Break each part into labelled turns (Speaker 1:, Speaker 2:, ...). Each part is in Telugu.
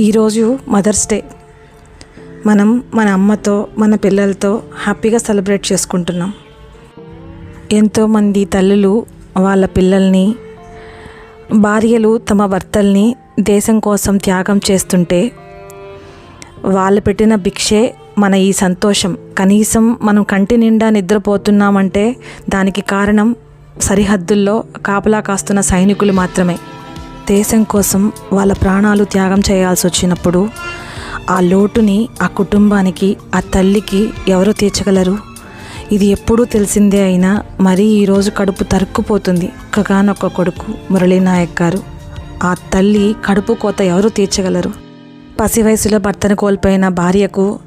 Speaker 1: ఈరోజు మదర్స్ డే. మనం మన అమ్మతో మన పిల్లలతో హ్యాపీగా సెలబ్రేట్ చేసుకుంటున్నాం. ఎంతోమంది తల్లులు వాళ్ళ పిల్లల్ని భార్యలు తమ భర్తల్ని దేశం కోసం త్యాగం చేస్తుంటే వాళ్ళు పెట్టిన భిక్షే మన ఈ సంతోషం. కనీసం మనం కంటి నిండా నిద్రపోతున్నామంటే దానికి కారణం సరిహద్దుల్లో కాపలా కాస్తున్న సైనికులు మాత్రమే. దేశం కోసం వాళ్ళ ప్రాణాలు త్యాగం చేయాల్సి వచ్చినప్పుడు ఆ లోటుని ఆ కుటుంబానికి ఆ తల్లికి ఎవరు తీర్చగలరు? ఇది ఎప్పుడూ తెలిసిందే అయినా మరీ ఈరోజు కడుపు తరుక్కుపోతుంది. ఒక్కగానొక్క కొడుకు మురళీనాయక్ గారు. ఆ తల్లి కడుపు కోత ఎవరు తీర్చగలరు? పసి వయసులో భర్తను కోల్పోయిన భార్యకు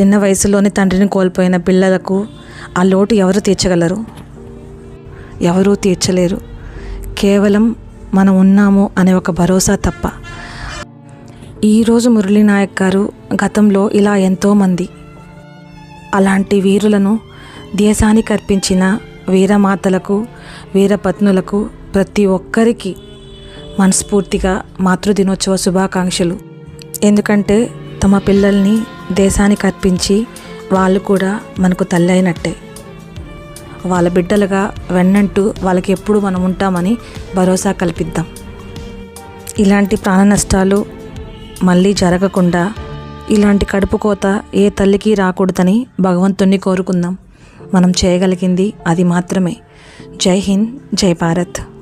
Speaker 1: చిన్న వయసులోనే తండ్రిని కోల్పోయిన పిల్లలకు ఆ లోటు ఎవరు తీర్చగలరు? ఎవరూ తీర్చలేరు. కేవలం మనం ఉన్నాము అనే ఒక భరోసా తప్ప. ఈరోజు మురళీనాయక్ గారు గతంలో ఇలా ఎంతోమంది అలాంటి వీరులను దేశానికి అర్పించిన వీరమాతలకు వీరపత్నులకు ప్రతి ఒక్కరికి మనస్ఫూర్తిగా మాతృదినోత్సవ శుభాకాంక్షలు. ఎందుకంటే తమ పిల్లల్ని దేశానికి అర్పించి వాళ్ళు కూడా మనకు తల్లైనట్టే. వాళ్ళ బిడ్డలుగా వెన్నంటూ వాళ్ళకి ఎప్పుడు మనం ఉంటామని భరోసా కల్పిద్దాం. ఇలాంటి ప్రాణ నష్టాలు మళ్ళీ జరగకుండా ఇలాంటి కడుపు కోత ఏ తల్లికి రాకూడదని భగవంతుణ్ణి కోరుకుందాం. మనం చేయగలిగింది అది మాత్రమే. జై హింద్ జై భారత్.